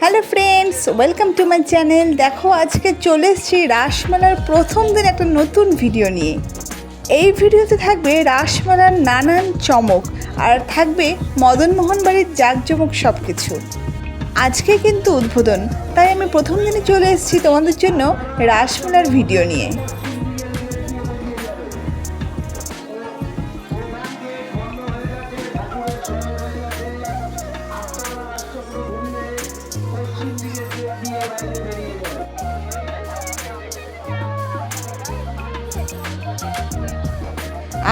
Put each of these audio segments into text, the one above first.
Hello friends welcome to my channel দেখো, আজকে চলে এসেছি রাসমেলার প্রথম দিন একটা নতুন ভিডিও নিয়ে। এই ভিডিওতে থাকবে রাসমেলার নানান চমক আর থাকবে মদনমোহন বাড়ির জাঁকজমক সব কিছু আজকে কিন্তু উদ্বোধন, তাই আমি প্রথম দিনে চলে এসেছি তোমাদের জন্য রাসমেলার ভিডিও নিয়ে।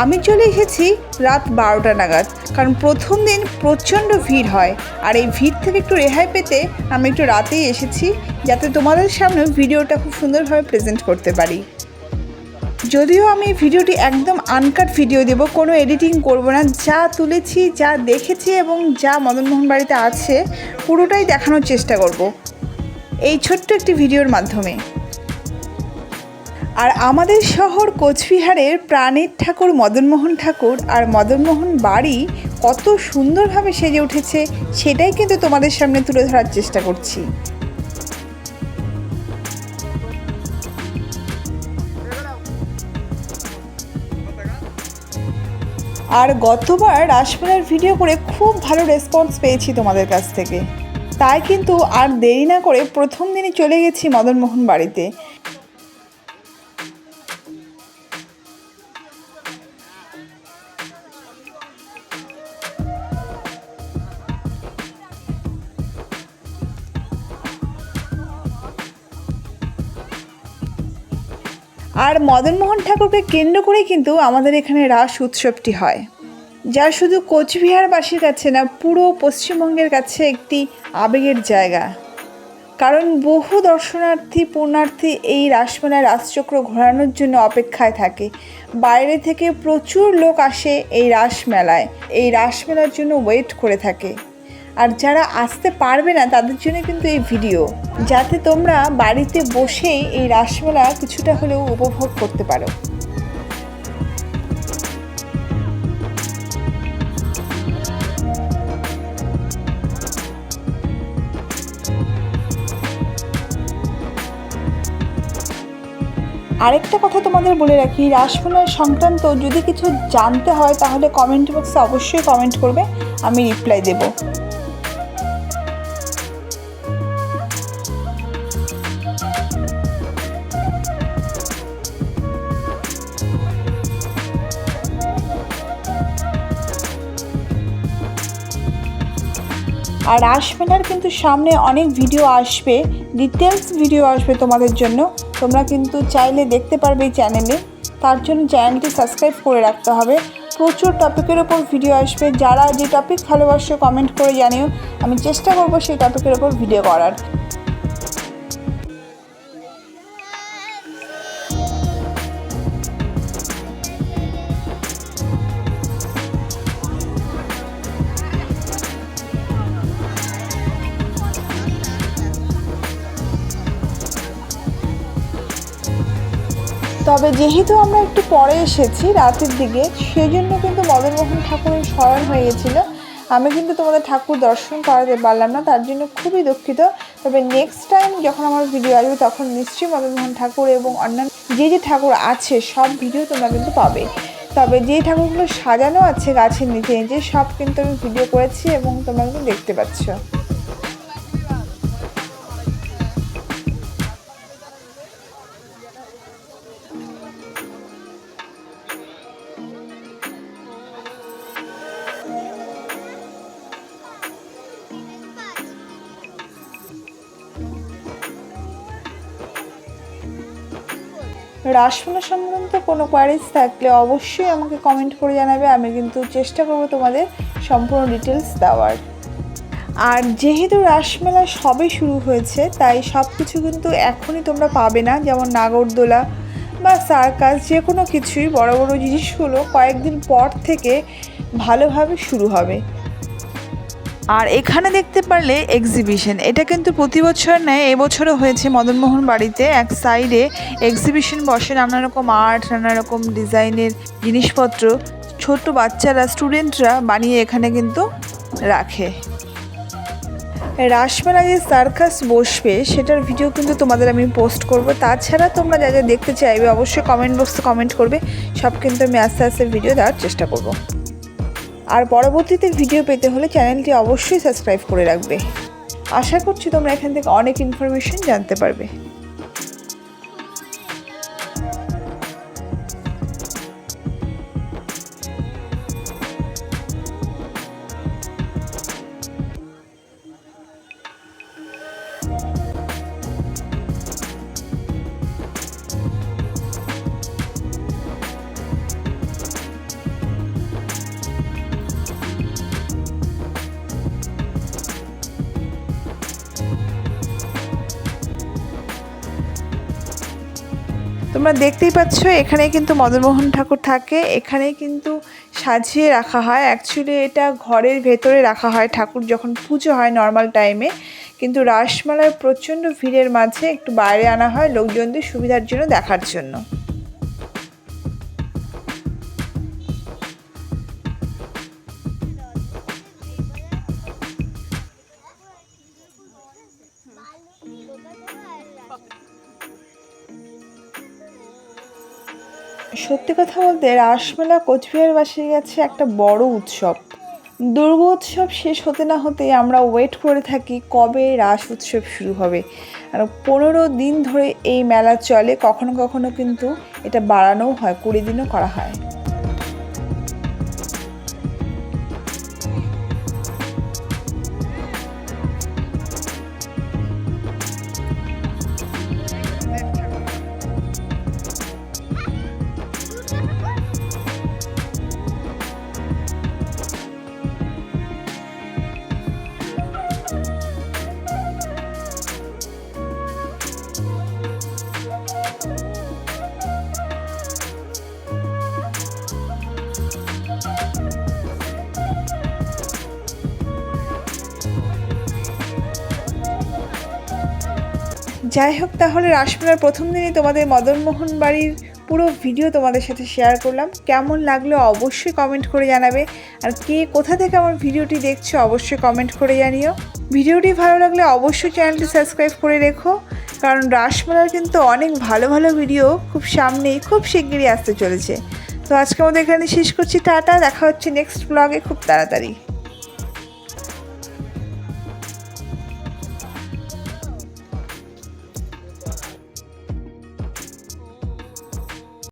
আমি চলে এসেছি রাত বারোটা নাগাদ, কারণ প্রথম দিন প্রচণ্ড ভিড় হয়। আর এই ভিড় থেকে একটু রেহাই পেতে আমি একটু রাতেই এসেছি, যাতে তোমাদের সামনে ভিডিওটা খুব সুন্দরভাবে প্রেজেন্ট করতে পারি। যদিও আমি ভিডিওটি একদম আনকাট ভিডিও দেব, কোনো এডিটিং করব না, যা তুলেছি, যা দেখেছি এবং যা মদনমোহন বাড়িতে আছে, পুরোটাই দেখানোর চেষ্টা করব। এই ছোট্ট একটি ভিডিওর মাধ্যমে। আর আমাদের শহর কোচবিহারের প্রাণের ঠাকুর মদনমোহন ঠাকুর আর মদনমোহন বাড়ি কত সুন্দরভাবে সেজে উঠেছে, সেটাই কিন্তু তোমাদের সামনে তুলে ধরার চেষ্টা করছি। আর গতবার রাসমেলার ভিডিও করে খুব ভালো রেসপন্স পেয়েছি তোমাদের কাছ থেকে। তাই কিন্তু আর দেরি না করে প্রথম দিনই চলে গেছি মদনমোহন বাড়িতে। আর মদনমোহন ঠাকুরকে কেন্দ্র করেই কিন্তু আমাদের এখানে রাস উৎসবটি হয়। যা শুধু কোচবিহারবাসীর কাছে না, পুরো পশ্চিমবঙ্গের কাছে একটি আবেগের জায়গা। কারণ বহু দর্শনার্থী, পুণ্যার্থী এই রাসমেলায় রাসচক্র ঘোরানোর জন্য অপেক্ষায় থাকে। বাইরে থেকে প্রচুর লোক আসে এই রাসমেলায়। এই রাসমেলার জন্য ওয়েট করে থাকে। আর যারা আসতে পারবে না, তাদের জন্য কিন্তু এই ভিডিও। যাতে তোমরা বাড়িতে বসেই এই রাসমেলা কিছুটা হলেও উপভোগ করতে পারো। আরেকটা কথা তোমাদের বলে রাখি রাসমলাই সংক্রান্ত যদি কিছু জানতে হয় তাহলে কমেন্ট বক্সে অবশ্যই কমেন্ট করবে, আমি রিপ্লাই দেবো। আর আসবে না কিন্তু সামনে অনেক ভিডিও আসবে ডিটেলস ভিডিও আসবে তোমাদের জন্য। তোমরা কিন্তু চাইলে দেখতে পারবে এই চ্যানেলে তার জন্য চ্যানেলটি সাবস্ক্রাইব করে রাখতে হবে। প্রচুর টপিকের ওপর ভিডিও আসবে। যারা যে টপিক ভালোবাসে কমেন্ট করে জানিও। আমি চেষ্টা করব সেই টপিকের ওপর ভিডিও করার। তবে যেহেতু আমরা একটু পরে এসেছি রাতের দিকে সেই জন্য কিন্তু মদনমোহন ঠাকুরের স্মরণ হয়ে গেছিল আমি কিন্তু তোমাদের ঠাকুর দর্শন করাতে পারলাম না, তার জন্য খুবই দুঃখিত। তবে নেক্সট টাইম যখন আমার ভিডিও আসবে, তখন নিশ্চয়ই মদনমোহন ঠাকুর এবং অন্যান্য যে যে ঠাকুর আছে, সব ভিডিও তোমরা কিন্তু পাবে। তবে যেই ঠাকুরগুলো সাজানো আছে গাছের নিচে নিচে সব কিন্তু আমি ভিডিও করেছি এবং তোমরা কিন্তু দেখতে পাচ্ছ। রাসমেলা সংক্রান্ত কোনো কোয়ারিজ থাকলে অবশ্যই আমাকে কমেন্ট করে জানাবে, আমি কিন্তু চেষ্টা করব তোমাদের সম্পূর্ণ ডিটেলস দেওয়ার। আর যেহেতু রাসমেলা সবে শুরু হয়েছে, তাই সব কিছু কিন্তু এখনই তোমরা পাবে না, যেমন নাগরদোলা বা সার্কাস যে কোনো কিছুই, বড় বড় জিনিসগুলো কয়েকদিন পর থেকে ভালোভাবে শুরু হবে। আর এখানে দেখতে পারলে এক্সিবিশন এটা কিন্তু প্রতি বছর নেয় এবছরও হয়েছে। মদনমোহন বাড়িতে এক সাইডে এক্সিবিশন বসে নানা রকম আর্ট নানা রকম ডিজাইনের জিনিসপত্র ছোট বাচ্চারা স্টুডেন্টরা বানিয়ে এখানে কিন্তু রাখে। রাসমেলায় যে সার্কাস বসবে, সেটার ভিডিও কিন্তু তোমাদের আমি পোস্ট করব। তাছাড়া তোমরা যা যা দেখতে চাইবে, অবশ্যই কমেন্ট বক্সে কমেন্ট করবে। সব কিন্তু আমি আস্তে আস্তে ভিডিও দেওয়ার চেষ্টা করব। আর পরবর্তীতে ভিডিও পেতে হলে চ্যানেলটি অবশ্যই সাবস্ক্রাইব করে রাখবে। আশা করছি তোমরা এখান থেকে অনেক ইনফরমেশন জানতে পারবে। তোমরা দেখতেই পাচ্ছ এখানে কিন্তু মদনমোহন ঠাকুর থাকে। এখানে কিন্তু সাজিয়ে রাখা হয়। অ্যাকচুয়ালি এটা ঘরের ভেতরে রাখা হয় ঠাকুর যখন পুজো হয় নর্মাল টাইমে কিন্তু রাসমালার প্রচণ্ড ভিড়ের মাঝে একটু বাইরে আনা হয় লোকজনদের সুবিধার জন্য দেখার জন্য। সত্যি কথা বলতে রাসমেলা কোচবিহারবাসীর কাছে একটা বড় উৎসব। দুর্গা উৎসব শেষ হতে না হতে আমরা ওয়েট করে থাকি কবে রাস উৎসব শুরু হবে। আর পনেরো দিন ধরে এই মেলা চলে, কখনো কখনো কিন্তু এটা বাড়ানোও হয়, কুড়ি দিনও করা হয়। যাই হোক তাহলে রাসমেলার প্রথম দিনই তোমাদের মদনমোহন বাড়ির পুরো ভিডিও তোমাদের সাথে শেয়ার করলাম। কেমন লাগল অবশ্যই কমেন্ট করে জানাবে। আর কে কোথা থেকে আমার ভিডিওটি দেখছ অবশ্যই কমেন্ট করে জানিও। ভিডিওটি ভালো লাগলে অবশ্যই চ্যানেলটি সাবস্ক্রাইব করে রেখো। কারণ রাসমেলার কিন্তু অনেক ভালো ভালো ভিডিও খুব সামনেই খুব শিগগিরই আসতে চলেছে। তো আজকে আমাদের এখানে শেষ করছি। টাটা, দেখা হচ্ছে নেক্সট ব্লগে খুব তাড়াতাড়ি।